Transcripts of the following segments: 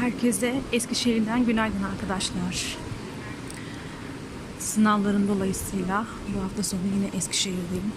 Herkese Eskişehir'den günaydın arkadaşlar. Sınavların dolayısıyla bu hafta sonu yine Eskişehir'deyim.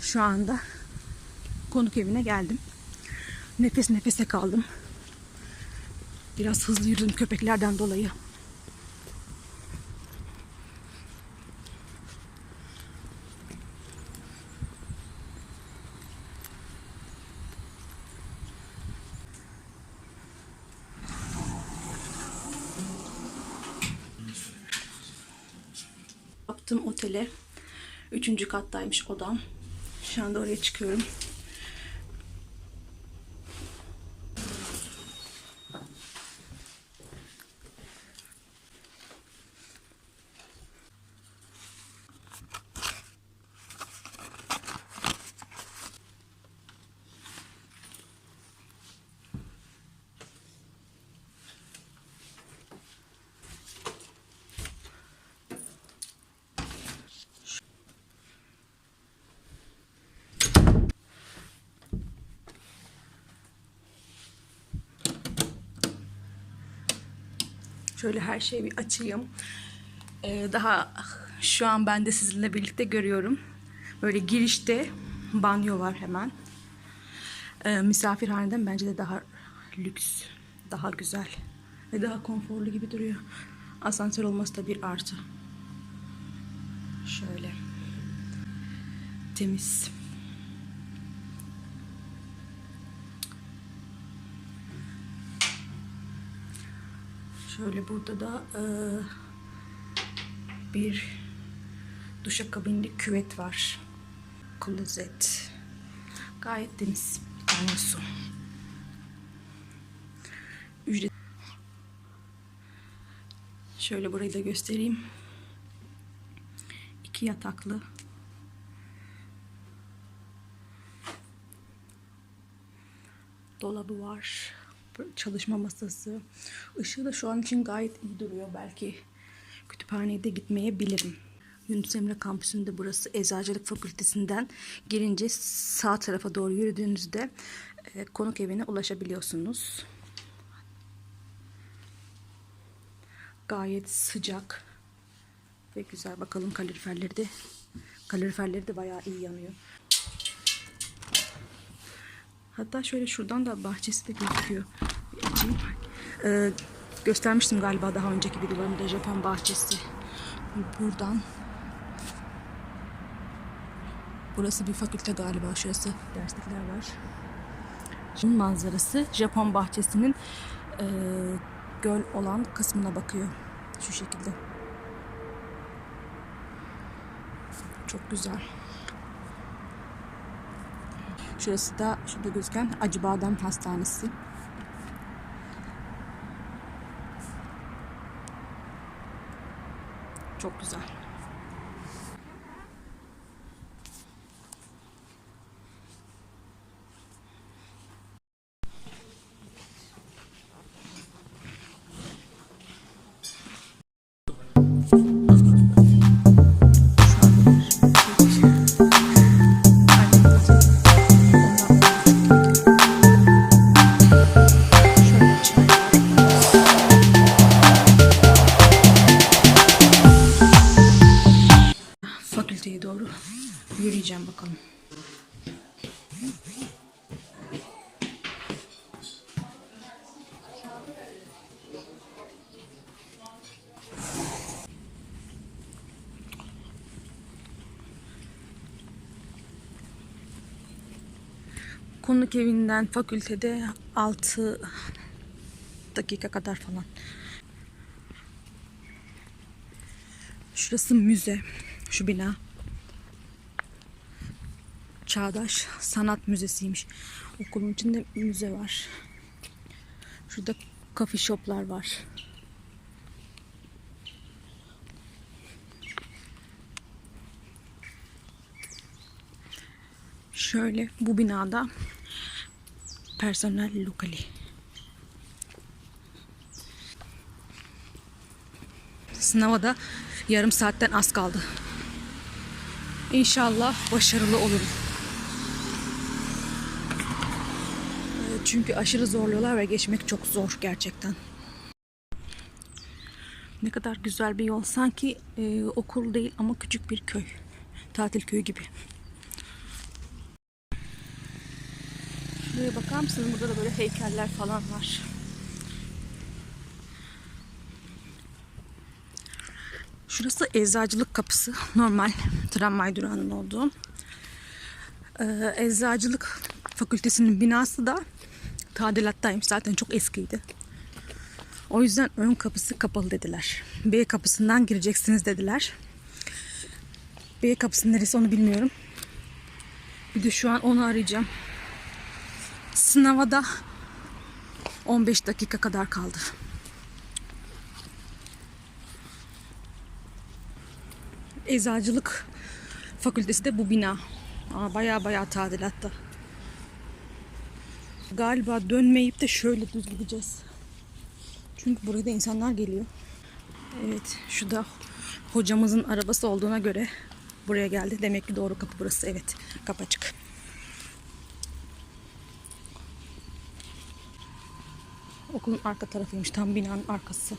Şu anda konuk evine geldim. Nefes nefese kaldım. Biraz hızlı yürüdüm köpeklerden dolayı. Yaptım otele. Üçüncü kattaymış odam. Şu anda oraya çıkıyorum. Şöyle her şeyi bir açayım. Ee, daha şu an ben de sizinle birlikte görüyorum. Böyle girişte banyo var hemen. Ee, misafirhaneden bence de daha lüks, daha güzel ve daha konforlu gibi duruyor. Asansör olması da bir artı. Şöyle. Temiz. Şöyle burada da e, bir duşakabinli küvet var. Klozet. Gayet temiz bir tane su. Ücret. Şöyle burayı da göstereyim. İki yataklı. Dolabı var. Çalışma masası. Işığı da şu an için gayet iyi duruyor. Belki kütüphaneye de gitmeyebilirim. Yunus Emre Kampüsü'nde burası Eczacılık Fakültesinden girince sağ tarafa doğru yürüdüğünüzde e, konuk evine ulaşabiliyorsunuz. Gayet sıcak ve güzel. Bakalım kaloriferleri de kaloriferleri de bayağı iyi yanıyor. Hatta şöyle şuradan da bahçesi de gözüküyor. Bir açayım. Ee, göstermiştim galiba daha önceki videolarımda Japon bahçesi. Buradan Burası bir fakülte galiba. Şurası derslikler var. Şimdi manzarası Japon bahçesinin e, göl olan kısmına bakıyor. Şu şekilde. Çok güzel. Şurası da şurada gözüken Acıbadem Hastanesi. Çok güzel. Konuk evinden fakültede 6 dakika kadar falan. Şurası müze. Şu bina. Çağdaş Sanat Müzesi'ymiş. Okulun içinde müze var. Şurada coffee shoplar var. Şöyle bu binada personel lokali. Sınava da yarım saatten az kaldı. İnşallah başarılı olurum. Ee, Çünkü aşırı zorluyorlar ve geçmek çok zor gerçekten. Ne kadar güzel bir yol. Sanki e, okul değil ama küçük bir köy. Tatil köyü gibi. Buraya bakar mısınız? Burada da böyle heykeller falan var. Şurası eczacılık kapısı. Normal tramvay durağının olduğu. Ee, eczacılık fakültesinin binası da tadilattaymış. Zaten çok eskiydi. O yüzden ön kapısı kapalı dediler. B kapısından gireceksiniz dediler. B kapısı neresi onu bilmiyorum. Bir de şu an onu arayacağım. Sınava da 15 dakika kadar kaldı. Eczacılık fakültesi de bu bina. Aa, baya baya tadilatta. Galiba dönmeyip de şöyle düz gideceğiz. Çünkü buraya da insanlar geliyor. Evet, şu da hocamızın arabası olduğuna göre buraya geldi. Demek ki doğru kapı burası. Evet, kapı açık. Okulun arka tarafıymış. Tam binanın arkası.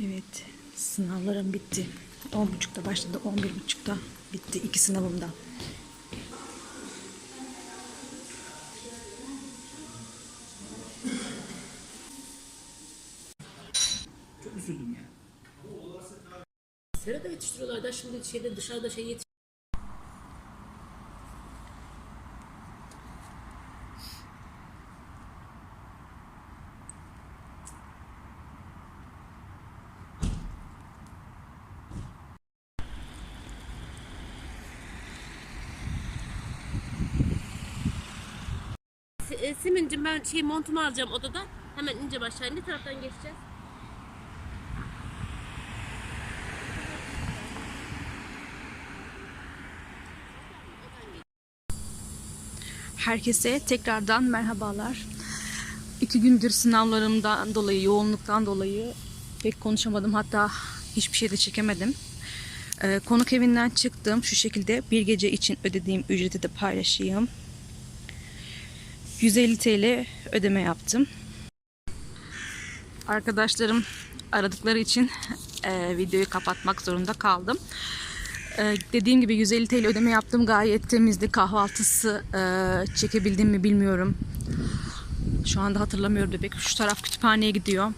Evet, sınavlarım bitti. 10.30'da başladı, 11.30'da bitti iki sınavım da. Çok üzüldüm ya. Serada yetiştiriyorlar da şimdi şeyde dışarıda şey yetiş Simin'cim ben şey montumu alacağım odadan. Hemen ince başlayın. Ne taraftan geçeceğiz? Herkese tekrardan merhabalar. İki gündür sınavlarımdan dolayı, yoğunluktan dolayı pek konuşamadım. Hatta hiçbir şey de çekemedim. Ee, konuk evinden çıktım. Şu şekilde bir gece için ödediğim ücreti de paylaşayım. 150 TL ödeme yaptım. Arkadaşlarım aradıkları için e, videoyu kapatmak zorunda kaldım. Ee, dediğim gibi 150 TL ödeme yaptım. Gayet temizdi. Kahvaltısı e, çekebildim mi bilmiyorum. Şu anda hatırlamıyorum pek. Şu taraf kütüphaneye gidiyor.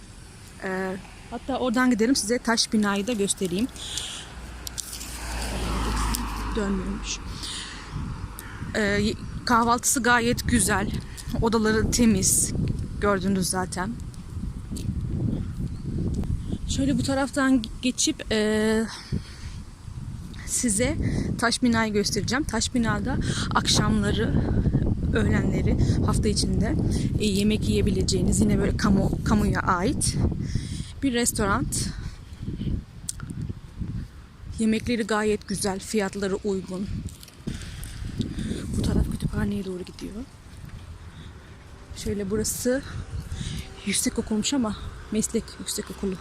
Ee, hatta oradan gidelim size taş binayı da göstereyim. Dönmüyormuş. Ee, kahvaltısı gayet güzel. Odaları temiz. Gördünüz zaten. Şöyle bu taraftan geçip e, size taş binayı göstereceğim. Taş binada akşamları, öğlenleri, hafta içinde e, yemek yiyebileceğiniz yine böyle kamu kamuya ait bir restoran. Yemekleri gayet güzel, fiyatları uygun. Kütüphaneye doğru gidiyor. Şöyle burası yüksek okulmuş ama meslek yüksek okulu.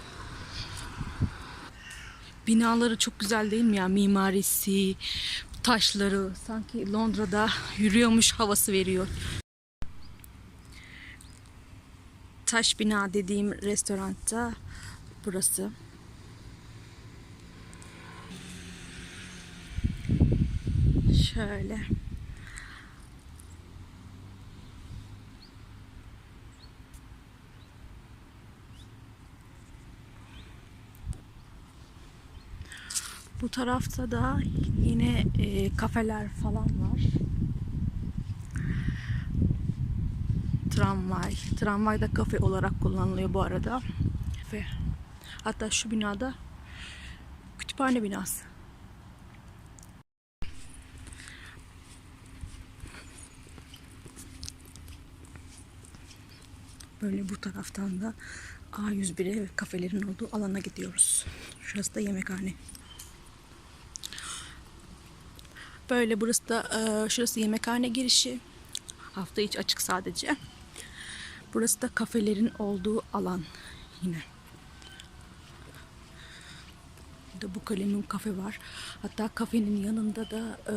Binaları çok güzel değil mi ya? Mimarisi, taşları sanki Londra'da yürüyormuş havası veriyor. Taş bina dediğim restoranda burası. Şöyle. Bu tarafta da yine e, kafeler falan var. Tramvay. Tramvay da kafe olarak kullanılıyor bu arada. Ve hatta şu binada kütüphane binası. Böyle bu taraftan da A101'e ve kafelerin olduğu alana gidiyoruz. Şurası da yemekhane. Böyle burası da e, şurası yemekhane girişi. Hafta içi açık sadece. Burası da kafelerin olduğu alan yine. Şurada bu kalemin kafe var. Hatta kafenin yanında da e,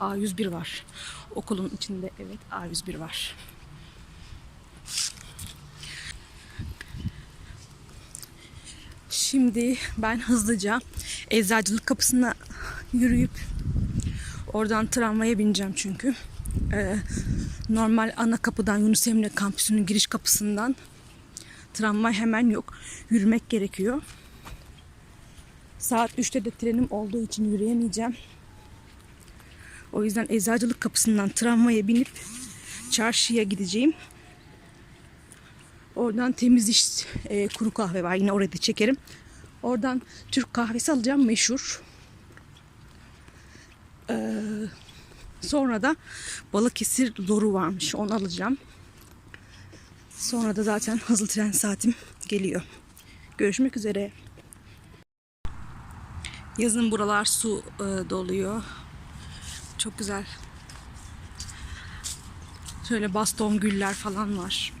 A101 var. Okulun içinde evet A101 var. Şimdi ben hızlıca eczacılık kapısına yürüyüp oradan tramvaya bineceğim çünkü. Ee, normal ana kapıdan Yunus Emre kampüsünün giriş kapısından tramvay hemen yok. Yürümek gerekiyor. Saat 3'te de trenim olduğu için yürüyemeyeceğim. O yüzden eczacılık kapısından tramvaya binip çarşıya gideceğim. Oradan temiz iş e, kuru kahve var. Yine orada çekerim. Oradan Türk kahvesi alacağım meşhur. Ee, sonra da Balıkesir zoru varmış. Onu alacağım. Sonra da zaten hızlı tren saatim geliyor. Görüşmek üzere. Yazın buralar su e, doluyor. Çok güzel. Şöyle baston güller falan var.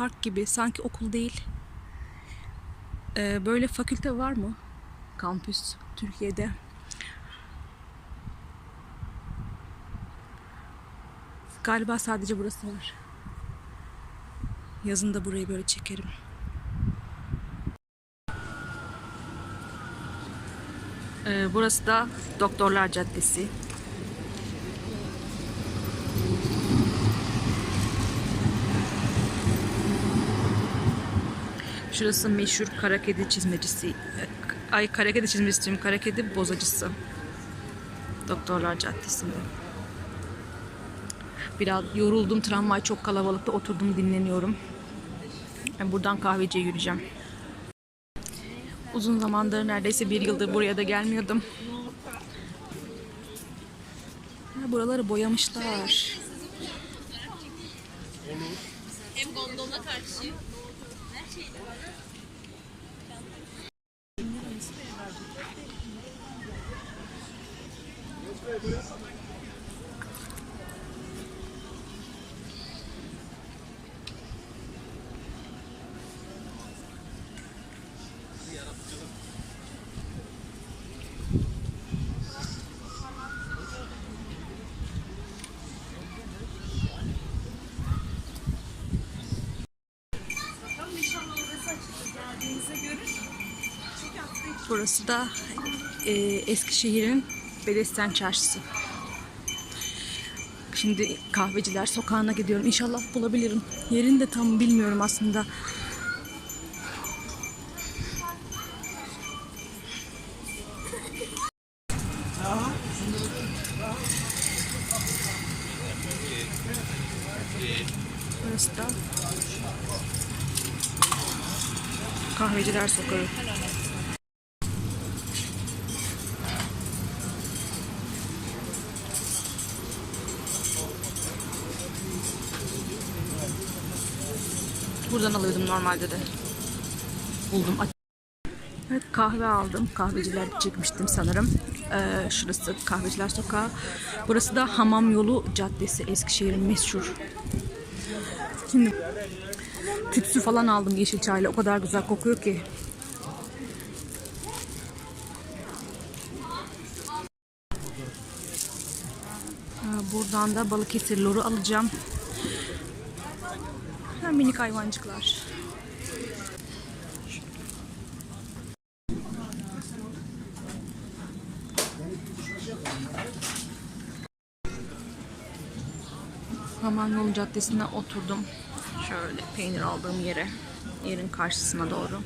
Park gibi sanki okul değil. Ee, böyle fakülte var mı? Kampüs Türkiye'de. Galiba sadece burası var. Yazın da burayı böyle çekerim. Ee, burası da Doktorlar Caddesi. Şurası meşhur kara kedi çizmecisi. Ay kara kedi çizmecisi diyorum. Kara kedi bozacısı. Doktorlar Caddesi'nde. Biraz yoruldum. Tramvay çok kalabalıkta. Oturdum dinleniyorum. Ben buradan kahveciye yürüyeceğim. Uzun zamandır neredeyse bir yıldır buraya da gelmiyordum. Ha, buraları boyamışlar. Hem gondola karşı. Thank you. Burası da e, Eskişehir'in Bedesten Çarşısı. Şimdi kahveciler sokağına gidiyorum. İnşallah bulabilirim. Yerini de tam bilmiyorum aslında. Burası da kahveciler sokağı. Buradan alıyordum normalde de. Buldum. Evet kahve aldım. Kahveciler çekmiştim sanırım. Ee, şurası kahveciler sokağı. Burası da Hamam Yolu Caddesi. Eskişehir'in meşhur. Şimdi tütsü falan aldım yeşil çayla. O kadar güzel kokuyor ki. Ee, Buradan da Balıkesir loru alacağım. Ha, minik hayvancıklar. Haman Yolu Caddesi'ne oturdum. Şöyle peynir aldığım yere, yerin karşısına doğru.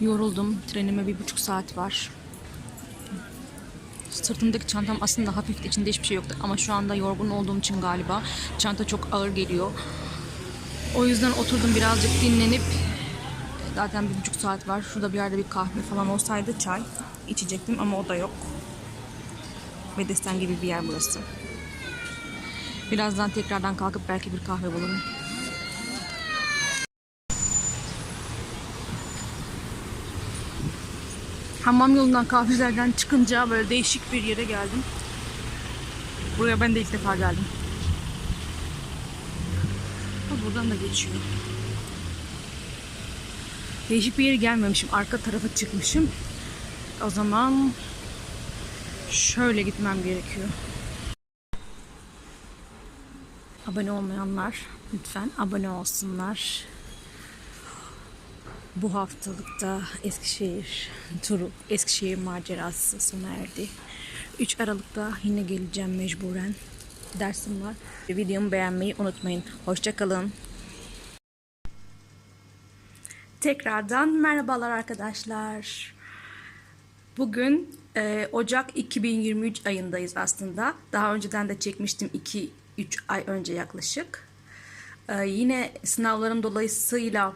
Yoruldum. Trenime bir buçuk saat var. Sırtımdaki çantam aslında hafifti. içinde hiçbir şey yoktu. Ama şu anda yorgun olduğum için galiba çanta çok ağır geliyor. O yüzden oturdum birazcık dinlenip zaten bir buçuk saat var. Şurada bir yerde bir kahve falan olsaydı çay içecektim ama o da yok. Bedesten gibi bir yer burası. Birazdan tekrardan kalkıp belki bir kahve bulurum. Hamam yolundan kahvelerden çıkınca böyle değişik bir yere geldim. Buraya ben de ilk defa geldim. buradan da geçiyor. Değişik bir yere gelmemişim. Arka tarafa çıkmışım. O zaman şöyle gitmem gerekiyor. Abone olmayanlar lütfen abone olsunlar. Bu haftalıkta Eskişehir turu, Eskişehir macerası sona erdi. 3 Aralık'ta yine geleceğim mecburen. Dersim var. Videomu beğenmeyi unutmayın. Hoşçakalın. Tekrardan merhabalar arkadaşlar. Bugün e, Ocak 2023 ayındayız aslında. Daha önceden de çekmiştim 2-3 ay önce yaklaşık. E, yine sınavlarım dolayısıyla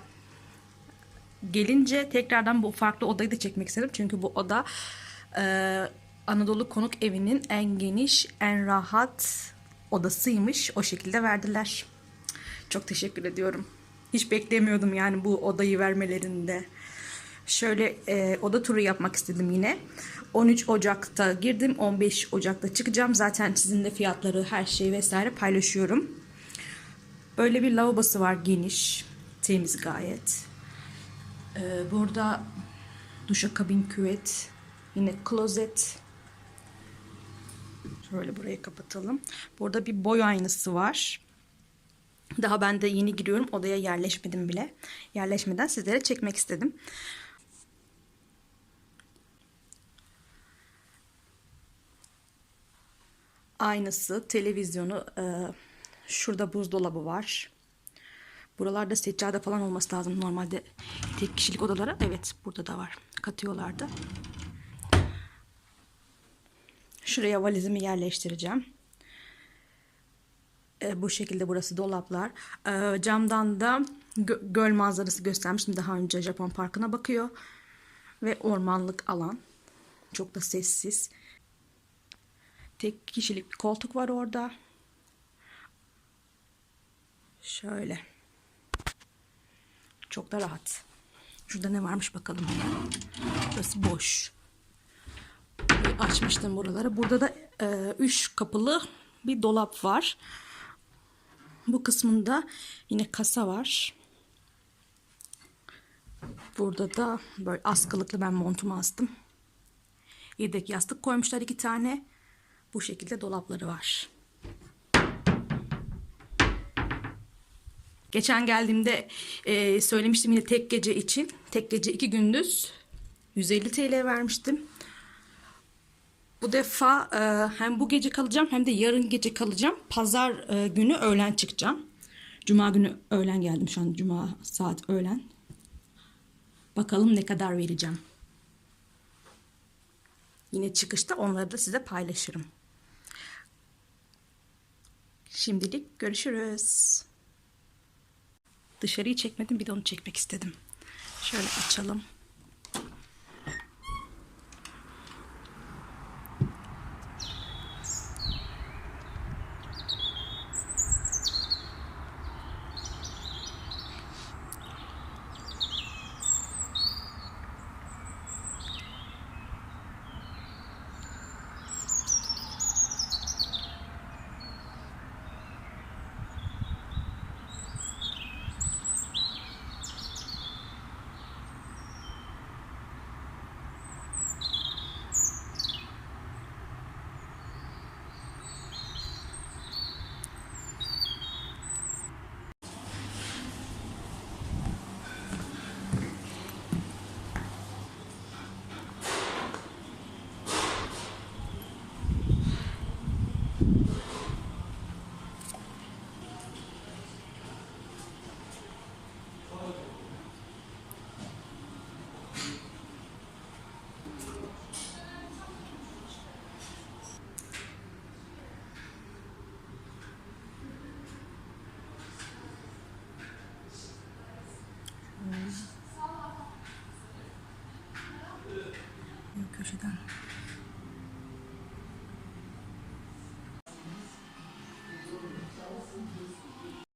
gelince tekrardan bu farklı odayı da çekmek istedim. Çünkü bu oda e, Anadolu Konuk Evi'nin en geniş, en rahat odasıymış. O şekilde verdiler. Çok teşekkür ediyorum. Hiç beklemiyordum yani bu odayı vermelerinde. Şöyle e, oda turu yapmak istedim yine. 13 Ocak'ta girdim. 15 Ocak'ta çıkacağım. Zaten sizinle fiyatları, her şeyi vesaire paylaşıyorum. Böyle bir lavabosu var geniş. Temiz gayet. Ee, burada duşakabin küvet. Yine klozet. Şöyle burayı kapatalım. Burada bir boy aynası var. Daha ben de yeni giriyorum. Odaya yerleşmedim bile. Yerleşmeden sizlere çekmek istedim. Aynası, televizyonu, e, şurada buzdolabı var. Buralarda seccade falan olması lazım normalde tek kişilik odalara. Evet burada da var. Katıyorlardı. Şuraya valizimi yerleştireceğim. E, bu şekilde burası dolaplar. E, camdan da gö- göl manzarası göstermiştim daha önce Japon Parkı'na bakıyor. Ve ormanlık alan. Çok da sessiz. Tek kişilik bir koltuk var orada. Şöyle. Çok da rahat. Şurada ne varmış bakalım. Burası boş. Açmıştım buraları. Burada da e, üç kapılı bir dolap var. Bu kısmında yine kasa var. Burada da böyle askılıklı ben montumu astım. Yedek yastık koymuşlar iki tane. Bu şekilde dolapları var. Geçen geldiğimde e, söylemiştim yine tek gece için. Tek gece iki gündüz 150 TL vermiştim. Bu defa e, hem bu gece kalacağım hem de yarın gece kalacağım. Pazar e, günü öğlen çıkacağım. Cuma günü öğlen geldim şu an. Cuma saat öğlen. Bakalım ne kadar vereceğim. Yine çıkışta onları da size paylaşırım. Şimdilik görüşürüz. Dışarıyı çekmedim bir de onu çekmek istedim. Şöyle açalım. gratidão.